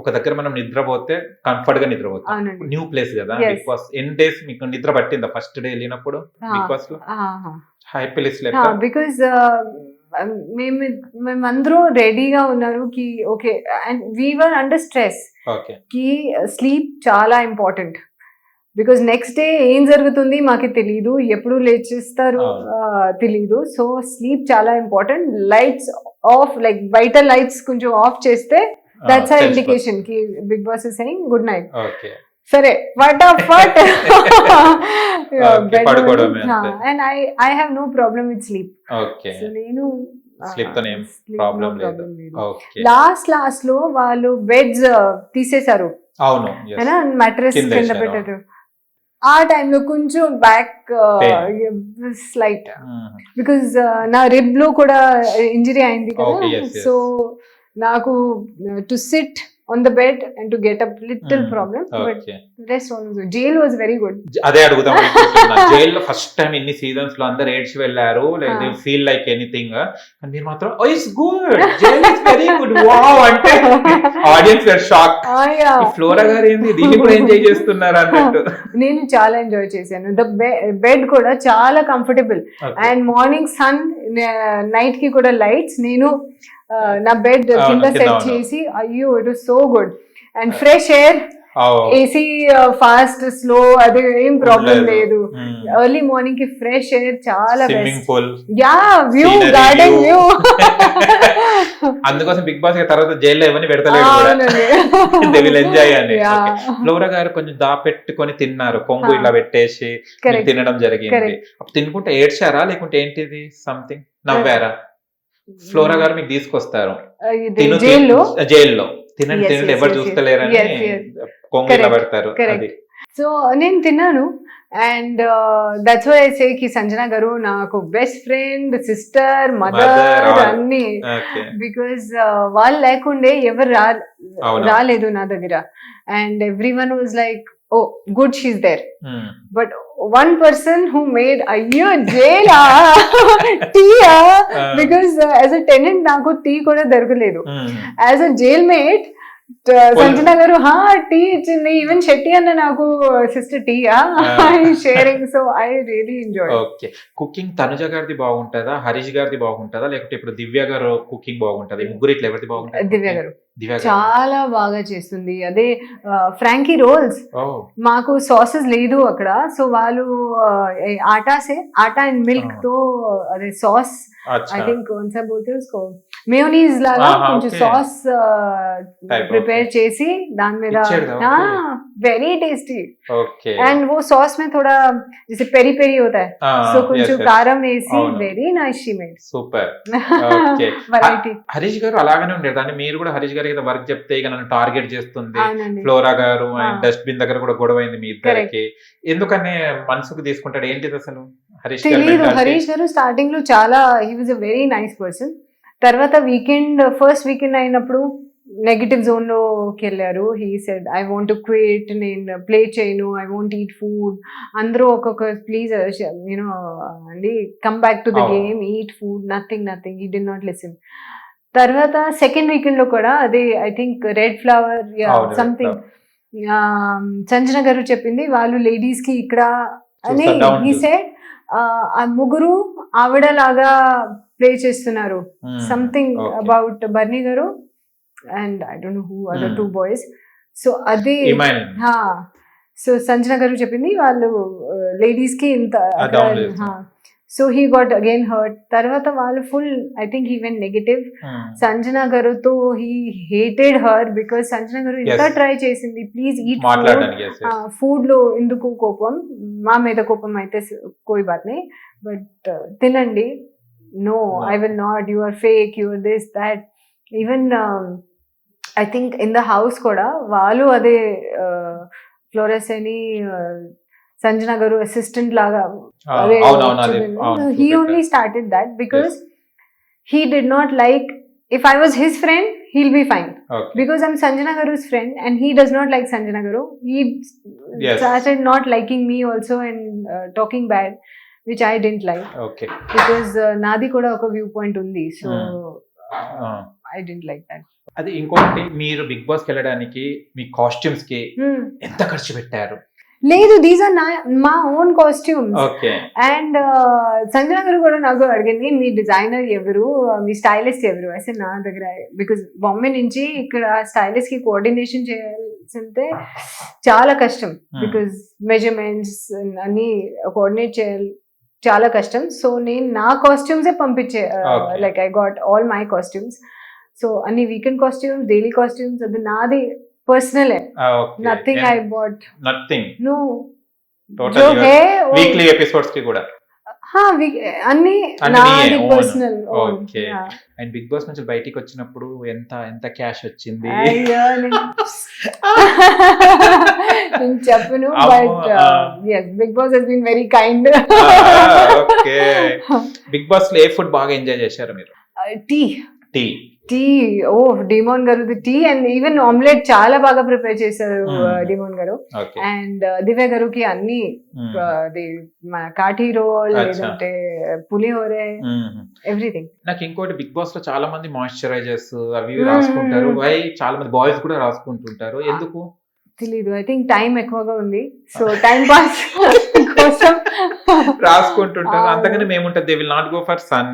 ఒక దగ్గర మనం నిద్రపోతే కంఫర్ట్గా నిద్రపోతాం న్యూ ప్లేస్ కదా. Bigg Boss. ఎన్ని డేస్ మీకు నిద్ర పట్టిందా ఫస్ట్ డే వెళ్ళినప్పుడు బిగ్ బాస్లో? లెక్క బికాస్ మేము మేమందరూ రెడీగా ఉన్నారు కి okay and we were under stress okay. కి స్లీప్ చాలా ఇంపార్టెంట్ బికాస్ నెక్స్ట్ డే ఏం జరుగుతుంది మాకు తెలియదు ఎప్పుడు లేచేస్తారు తెలీదు. సో స్లీప్ చాలా ఇంపార్టెంట్ లైట్స్ ఆఫ్ లైక్ బయట లైట్స్ కొంచెం ఆఫ్ చేస్తే దట్స్ ఆ ఇండికేషన్కి Bigg Boss saying good night okay సరే Okay, పడుకోవడమే అంతే. And I I have no problem with sleep okay so నేను లాస్ట్ లాస్ట్లో వాళ్ళు బెడ్స్ తీసేశారు. అవును. మెట్రెస్ కింద. పెట్టారు. ఆ టైంలో కొంచెం బ్యాక్ స్లైట్. బికాజ్ నా రిబ్లో కూడా ఇంజరీ అయింది కదా. సో నాకు to sit on the bed and to get up little Mm. Problem but okay rest jail was very good అదే అడుగుదాం జైల్లో ఫస్ట్ టైం ఇన్ని సీజన్స్లో అందరు ఏడ్చి వెళ్ళారు లేదా. ఫీల్ లైక్ ఎనీథింగ్ కానీ మీరు మాత్రం ఓ it's good jail is very good wow అంటే ఆడియన్స్ వేర్ షాక్ ఫ్లోరా గారు ఏంది? దీన్ని కూడా ఎంజాయ్ చేస్తున్నారు అన్నట్టు. నేను చాలా ఎంజాయ్ చేశాను. ద బెడ్ కూడా చాలా కంఫర్టబుల్. అండ్ మార్నింగ్ సన్ నైట్కి కూడా లైట్స్ నేను నా బెడ్ కింద సెట్. చేసి అయ్యో it so good and fresh air. AC fast slow అది ఏం ప్రాబ్లం లేదు. ఎర్లీ మార్నింగ్కి ఫ్రెష్ ఎయిర్ చాలా యా వ్యూ గార్డెన్ వ్యూ. అందుకోసం బిగ్ బాస్ తర్వాత జైల్లో ఇవన్నీ పెడతలేడు కూడా. దే విల్ ఎంజాయ్ అని. ఫ్లోరా గారు కొంచెం దాపెట్టుకొని తిన్నారు. కొంగు Ah. ఇలా పెట్టేసి తినడం జరిగింది. అప్పుడు తినుకుంటే ఏడ్చారా? లేకుంటే ఏంటిది? సంథింగ్ నవ్వారా? ఫ్లోరా గారు మీకు తీసుకొస్తారు. జైల్లో? జైల్లో. తినండి తినండి ఎవరు. చూస్తలేరని. కొంగు పెడతారు. అది సో నేను తిన్నాను అండ్ దట్స్ వై సే కి సంజన గారు నాకు బెస్ట్ ఫ్రెండ్ సిస్టర్ మదర్. అన్ని బికాస్ వాళ్ళు లేకుండే ఎవరు? రాలేదు నా దగ్గర and everyone was like oh good she's there but one person who made అయ్యో జైలా టీయా బికాస్ యాజ్ అ టెనెంట్ నాకు టీ కూడా దొరకలేదు as a jail mate Sanjana గారు హా టీ ఇచ్చింది. ఈవెన్ షెట్టి అన్న నాకు sister tea sharing so I really enjoy okay. Cooking Tanuja గారిది బాగుంటుందా? హరీష్ గారిది బాగుంటుందా? లేకపోతే ఇప్పుడు దివ్య గారు కుకింగ్ బాగుంటుంది? ముగ్గురు ఇట్లా ఎవరిది బాగుంటుంది దివ్య గారు. చాలా బాగా చేస్తుంది. అదే ఫ్రాంకీ రోల్స్ మాకు సాసెస్ లేదు అక్కడ. సో వాళ్ళు ఆటాసే. ఆటా అండ్ మిల్క్తో అదే సాస్ ఐ థింక్ మేయోనీస్ లాగా ఆహా, కొంచెం okay. Sauce Type of- prepare చేసి దాని మీద ఇచ్చాడు, okay. Very tasty okay and वो सॉस में थोड़ा जैसे पेरी पेरी होता है Ah, సో కొంచెం కారం వేసి అవును. Very nice she made super Okay. Variety Harish garu అలాగనే ఉండేది అంటే మీరు కూడా హరీష్ గారికి వర్క్ చెప్తే ఇక నన్ను టార్గెట్ చేస్తుంది అవునండి ఫ్లోరా గారు అండ్ Ah. డస్ట్బిన్ దగ్గర కూడా గొడవ అయింది మీ ఇద్దరికి ఎందుకనే మనసుకు తీసుకుంటాడు ఏంటిది అసలు హరీష్ గారి తెలీదు mentality? హరీష్ గారు స్టార్టింగ్ లో చాలా he was a very nice person తర్వాత వీకెండ్ ఫస్ట్ వీకెండ్ అయినప్పుడు నెగిటివ్ జోన్లోకి వెళ్ళారు. He said I want quit నేను ప్లే చేయను. ఐ వాంట్ ఈట్ ఫుడ్ అందరూ ఒక్కొక్క ప్లీజ్ యూనో అండి come back to the. Game eat food nothing nothing he did not listen తర్వాత సెకండ్ వీకెండ్లో కూడా అదే I think red flower something Sanjana గారు చెప్పింది వాళ్ళు లేడీస్కి ఇక్కడ అని ఈ. సెడ్ ఆ ముగ్గురు ఆవిడ లాగా ప్లే చేస్తున్నారు. సంథింగ్. అబౌట్ బర్నీ గారు and I don't know who other. Two boys so అది. సో సంజన గారు చెప్పింది వాళ్ళు లేడీస్కి ఇంత. So he got again hurt తర్వాత వాళ్ళు full I think even negative Hmm. Sanjana గారుతో he hated her because Sanjana గారు ఇంత. ట్రై చేసింది ప్లీజ్ ఈట్. ఫుడ్లో ఎందుకు కోపం మా మీద కోపం అయితే కోయి బాత్ బట్ తినండి No No. I will not you are fake you are this that even I think in the house కూడా వాళ్ళు అదే ఫ్లోరెస్ అని uh, సంజన గారు అసిస్టెంట్ లాగా Ah, అవునవును అది అవును, హీ చూపెట్టారు. Only started that because he did not like if I was his friend he'll be fine Okay. because I'm Sanjana Garu's friend and he does not like Sanjana Garu. He Yes. started not liking me also and uh, talking bad, Which I didn't like Okay. because uh, Nadi kuda oka viewpoint undi. So Ah. I didn't like that. అది ఇంకొకటి మీరు big బాస్కి వెళ్ళడానికి మీ కాస్ట్యూమ్స్కి Hmm. ఎంత ఖర్చు పెట్టారు లేదు these are నా మా own costumes okay and Sanjana గారు కూడా నాకు అడిగింది మీ డిజైనర్ ఎవరు మీ స్టైలిస్ట్ ఎవరు అసలు నా దగ్గర బికాస్ బాంబే నుంచి ఇక్కడ స్టైలిస్ట్కి కోఆర్డినేషన్ చేయాల్సింటే చాలా కష్టం. బికాస్ మెజర్మెంట్స్ అన్ని కోఆర్డినేట్ చేయాలి చాలా కష్టం. సో నేను నా కాస్ట్యూమ్సే పంపించే like I got all my costumes so అన్ని వీకెండ్ కాస్ట్యూమ్స్ డైలీ కాస్ట్యూమ్స్ అది నాది personal nothing I bought nothing నువ్వు వీక్లీ ఎపిసోడ్స్కి కూడా. అన్ని నాది. Personal Okay. And Bigg Boss నుంచి బయటికి వచ్చినప్పుడు ఎంత ఎంత క్యాష్ వచ్చింది? నేను చెప్పను uh, but. Yes Bigg Boss he's been very kind okay. Bigg బాస్లో ఏ ఫుడ్ బాగా ఎంజాయ్ చేశారు మీరు? టీ. టీ. టీ ఓ డిమోన్ గారు టీ అండ్ ఈవెన్ ఆమ్లెట్ చాలా బాగా ప్రిపేర్ చేశారు Hmm. డిమోన్ గారు. ఓకే అండ్ దివ్య గారుకి అన్ని అది మన కాఠీ రోల్. లేదంటే పులిహోరే ఎవ్రీథింగ్. నాకు ఇంకోటి బిగ్ బాస్లో చాలా మంది మాయిశ్చరైజర్స్ అవి Hmm. రాసుకుంటారు. వై చాలా మంది బాయ్స్ కూడా రాసుకుంటుంటారు. ఎందుకు? తెలీదు ఐ థింక్ టైం ఎక్కువగా ఉంది. సో టైం పాస్ కోసం రాసుకుంటుంటారు Ah. అంతగానే మేముంటది. They will not go for sun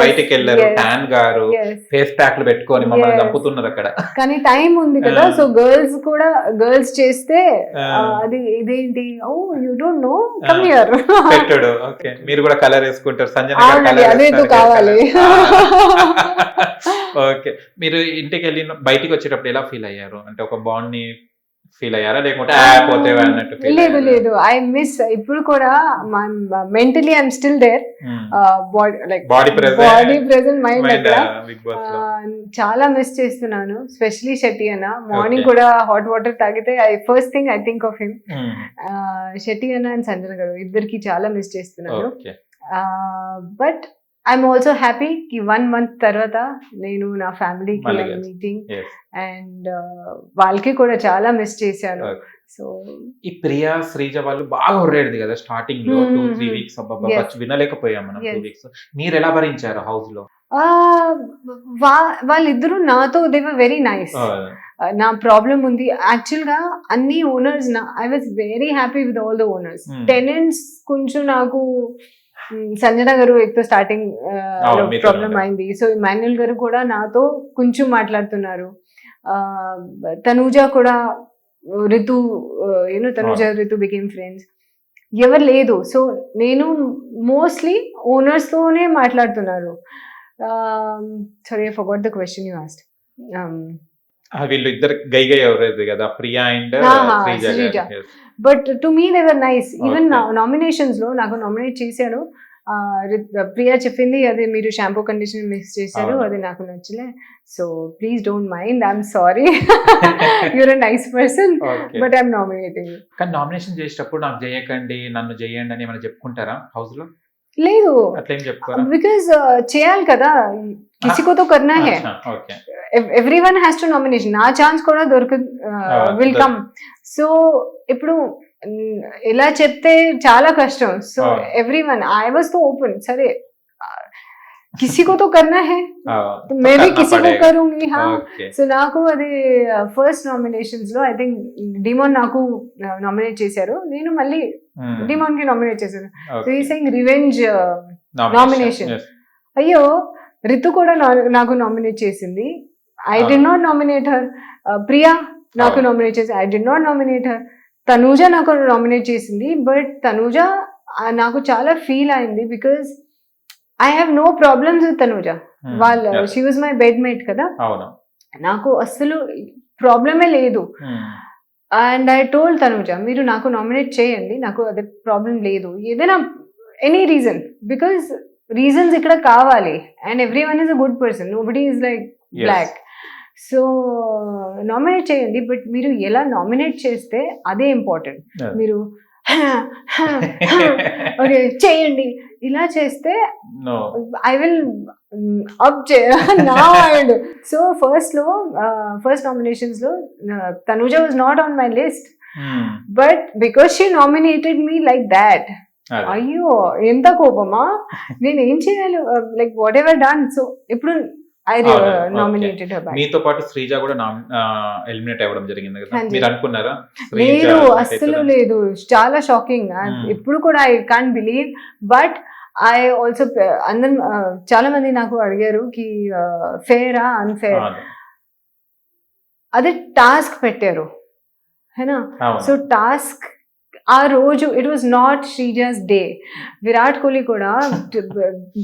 బయటకి వెళ్ళారు. ట్యాన్ గారు. ఫేస్ ప్యాక్లు పెట్టుకొని మమ్మల్ని. చంపుతున్నారు అక్కడ. కానీ టైం ఉంది కదా. సో గర్ల్స్ కూడా గర్ల్స్ చేస్తే అది ఇదేంటి? ఓ you don't know come. Here పెట్టాడు. ఓకే మీరు కూడా కలర్ వేసుకుంటారు. సంజన గారు వేస్తారు, కావాలి. ఓకే మీరు ఇంటికి వెళ్ళి బయటికి వచ్చేటప్పుడు ఎలా ఫీల్ అయ్యారు? అంటే ఒక బాండ్ని ఫీల్ అయ్యారా? లేకుంటే పోతే అన్నట్టు లేదు? లేదు. ఐ మిస్ ఇప్పుడు కూడా mentally I'm still there. Body like present. Body present mind అక్కడ uh, చాలా మిస్ చేస్తున్నాను. స్పెషలీ షెట్టి అన్న. మార్నింగ్. కూడా హాట్ వాటర్ తాగితే I first thing I think of him. Shetty అన్న అండ్ సంజన గారు ఇద్దరికి చాలా మిస్ చేస్తున్నాను. బట్ ఐఎమ్ ఆల్సో హ్యాపీ కి వన్ మంత్ తర్వాత నేను నా ఫ్యామిలీకి. మీటింగ్. అండ్ వాళ్ళకి కూడా చాలా మిస్ చేశాను. సో ఈ ప్రియా శ్రీజ వాళ్ళు బాగా హొర్రేది కదా స్టార్టింగ్లో టూ త్రీ Hmm. వీక్స్. వినలేకపోయాం మనం టూ. వీక్స్ మీరు ఎలా భరించారు హౌస్లో వాళ్ళిద్దరూ నాతో దేవర్ వెరీ నైస్ నా ప్రాబ్లం ఉంది యాక్చువల్గా అన్ని ఓనర్స్ నా I was very happy with all the owners. Tenants కొంచెం నాకు సంజన గారు ఎక్కువ స్టార్టింగ్ ప్రాబ్లం. అయింది. సో ఇమాన్యుల్ గారు కూడా నాతో కొంచెం మాట్లాడుతున్నారు. తనూజ కూడా Ritu you know Tanuja Ritu became friends ఎవరు లేదు. సో నేను మోస్ట్లీ ఓనర్స్ తోనే మాట్లాడుతున్నారు. Sorry forgot the question you asked వీళ్ళు ఇద్దరు గై గై ఎవరేది కదా Priya and Srija. But to me they were nice even. నామినేషన్స్లో నాకు నామినేట్ చేశాడు ప్రియా చెప్పింది అది మీరు షాంపూ కండిషన్ మిస్ చేశారు. అది నాకు నచ్చలే. So please don't mind I'm sorry you're a nice person. But I'm nominating కానీ నామినేషన్ చేసేటప్పుడు నాకు చేయకండి నన్ను చేయండి అని ఏమైనా చెప్పుకుంటారా హౌస్లో లేదు బికాస్ చేయాలి కదా. కిసికోతో కర్నా హే. Everyone has to nomination నా ఛాన్స్ కూడా దొరక విల్ దొరక- కమ్ సో ఇప్పుడు మ్, ఇలా చెప్తే చాలా కష్టం so Ah. Everyone I was to open సరే किसी को तो करना है तो मैं भी किसी को करूंगी हाँ ఓకే సో నాకు అది ఫస్ట్ నామినేషన్స్ లో ఐ థింక్ డిమాన్ నాకు నామినేట్ చేశారు నేను మళ్ళీ Hmm. డిమాన్ కి నామినేట్ చేశాను సో ఈ సెయింగ్ రివెంజ్ nomination. అయ్యో రితు కూడా నా- నాకు నామినేట్ చేసింది I did not nominate her Priya నాకు. నామినేట్ చేసి I did not nominate her Tanuja నాకు నామినేట్ చేసింది బట్ తనూజ ఆ, నాకు చాలా ఫీల్ అయింది because I have no problems with Tanuja వాళ్ళ she was my bed mate కదా. నాకు అస్సలు ప్రాబ్లమే లేదు. అండ్ ఐ టోల్డ్ తనుజ మీరు నాకు నామినేట్ చేయండి నాకు అదే ప్రాబ్లం లేదు. ఏదైనా ఎనీ రీజన్ బికాస్ రీజన్స్ ఇక్కడ కావాలి. And everyone is a good person nobody is like. Block so nominate చేయండి బట్ మీరు ఎలా నామినేట్ చేస్తే అదే ఇంపార్టెంట్. మీరు ఓకే చేయండి ఇలా చేస్తే. ఐ విల్ అప్ నా మైండ్ సో ఫస్ట్లో first నామినేషన్స్లో Tanuja was not on my list. But because she nominated me like that. అయ్యో ఎంత కోపమా నేను ఏం చేయాలి like whatever done so ఇప్పుడు ఐ. నామినేటెడ్ బ్యాక్ మీతో పాటు శ్రీజ కూడా ఎలిమినేట్ అవ్వడం జరిగింది కదా. మీరు అనుకున్నారా లేదు అస్సలు? లేదు చాలా షాకింగ్ Hmm. ఇప్పుడు కూడా I can't believe but I also అందరు uh, చాలా మంది నాకు అడిగారు కి ఫేరా అన్ఫేర్. అదే టాస్క్ పెట్టారు హేనా. సో టాస్క్ ఆ రోజు it was not Srija's day Virat Kohli కూడా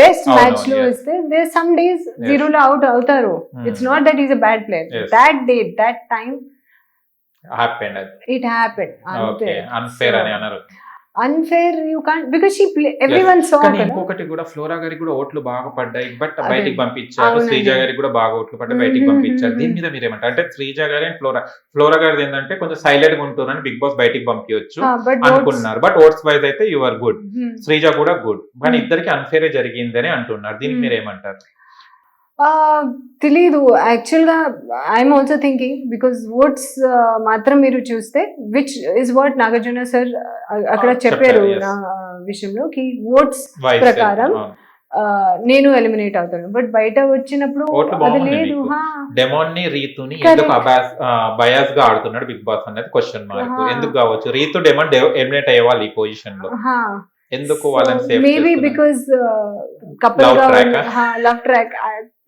బెస్ట్ మ్యాచ్లో. ఇస్తే దే సమ్ డేస్ జీరోలో అవుట్ అవుతారు. It's not that is a bad player. That day that అది. ఇట్ హ్యాపెన్ ఓకే అన్ఫేర్ అని అన్నారు. Unfair you can't because she play everyone saw కానీ ఇంకొకటి కూడా ఫ్లోరా గారికి కూడా ఓట్లు బాగా పడ్డాయి బట్. బయటికి పంపించారు. శ్రీజ గారికి కూడా బాగా ఓట్లు పడ్డాయి బయటికి పంపించారు. దీని. మీద మీరేమంటారు? అంటే శ్రీజ గారి అండ్ ఫ్లోరా ఫ్లోరా గారిది ఏంటంటే కొంచెం సైలెంట్గా ఉంటున్నారని బిగ్ బాస్ బయటికి పంపించవచ్చు అనుకున్నారు బట్ ఓట్స్ వైజ్ అయితే యు ఆర్ గుడ్ శ్రీజ కూడా గుడ్ కానీ. ఇద్దరికి అన్ఫేర్ జరిగింది అని అంటున్నారు. దీనికి మ్మ్. తెలీదు యాక్చువల్గా I'm also thinking because votes మాత్రం మీరు చూస్తే which is what Nagarjuna sir అక్కడ చెప్పారు. నా విషయంలో కి Vice ప్రకారం. నేను ఎలిమినేట్ అవుతాను బట్ బయట వచ్చినప్పుడు అది లేదు. డెమోన్ని రీతుని. ఎందుకు బయాస్గా ఆడుతున్నాడు బిగ్ బాస్ అనేది క్వశ్చన్ మార్క్. ఎందుకు కావచ్చు రీతు డెమోన్ ఎలిమినేట్ అయ్యేవాళ్ళు ఈ పొజిషన్లో. ఎందుకు వాళ్ళని సేవ్ మేబీ బికాస్ కపుల్గా లవ్ ట్రాక్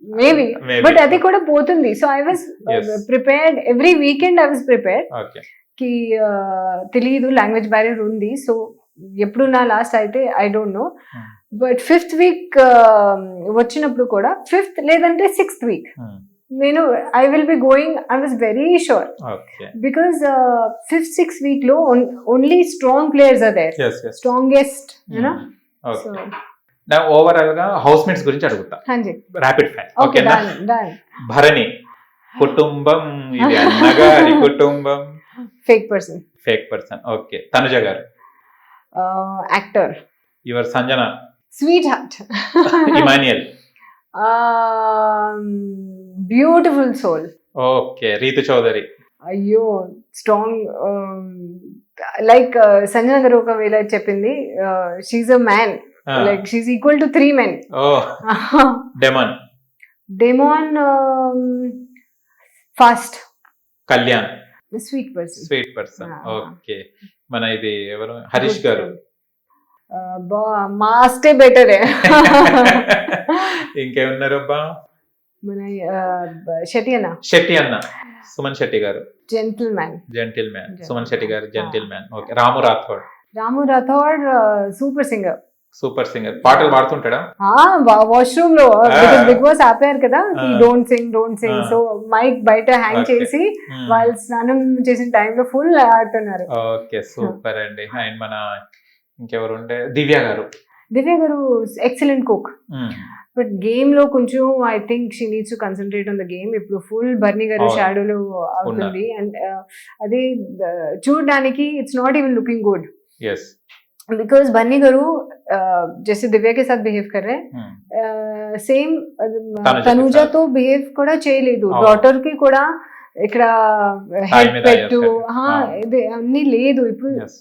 మేబీ బట్ అది కూడా పోతుంది. So I was. Prepared every weekend I was ప్రిపేర్డ్కి తెలియదు లాంగ్వేజ్ బ్యారియర్ ఉంది. సో ఎప్పుడు నా లాస్ట్ అయితే I don't know Hmm. But fifth week వచ్చినప్పుడు కూడా ఫిఫ్త్ లేదంటే సిక్స్త్ వీక్ నేను I will be going I was very sure because fifth sixth వీక్లో only strong players are there strongest you know నా ఓవరాల్గా హౌస్ మేట్స్ గురించి అడుగుతా. హాంజీ. Rapid fire okay ఓకేనా భరణి కుటుంబం ఇది అన్నగారి కుటుంబం. Fake person fake person okay Tanuja గారు. Actor your Sanjana sweet heart Emmanuel beautiful soul okay Ritu Chowdary అయ్యో స్ట్రాంగ్ లైక్ సంజన గారు ఒకవేళ చెప్పింది she's a man like she's equal to three men Demon Demon fast Kalyan sweet person sweet person. Okay మన ఇది ఎవరు? హరీష్ గారు. మాస్టే better. ఇంకేమున్నారు అబ్బా మన షెటి అన్న. శెట్టి అన్న. సుమన్ శెట్టి గారు. Gentleman gentleman Suman Shetty గారు. Gentleman okay Ramu Rathod. Ramu Rathod super singer super singer. పాటలు పాడుతుంటాడా? వాష్రూమ్లో. బిగ్ బాస్ ఆపారు కదా. Don't sing don't sing. So mic బయట హ్యాంగ్. చేసి Hmm. వాళ్ళు స్నానం చేసిన టైంలో ఫుల్ ఆడుతున్నారు. ఓకే సూపర్ అండి. అండ్ మన ఇంకెవరు ఉంటే దివ్య గారు. దివ్య గారు ఎక్సలెంట్ కుక్ Hmm. బట్ గేమ్లో కొంచెం I think she needs to concentrate on the game ఇప్పుడు ఫుల్ బర్నీ గారు. షాడోలో అవుతుంది అండ్ అది చూడడానికి it's not even looking good because Banni Guru uh, जैसे दिव्या के साथ बिहेव कर रहे Hmm. हैं సేమ్ తనుజ తనుజతో తో బిహేవ్ కూడా చేయలేదు అవును. డాటర్ కి కూడా ఇక్కడ తాయి హెడ్ మీద పెట్టు అయ్యారు. హా, అవును. ఇది అన్ని లేదు ఇప్పుడు yes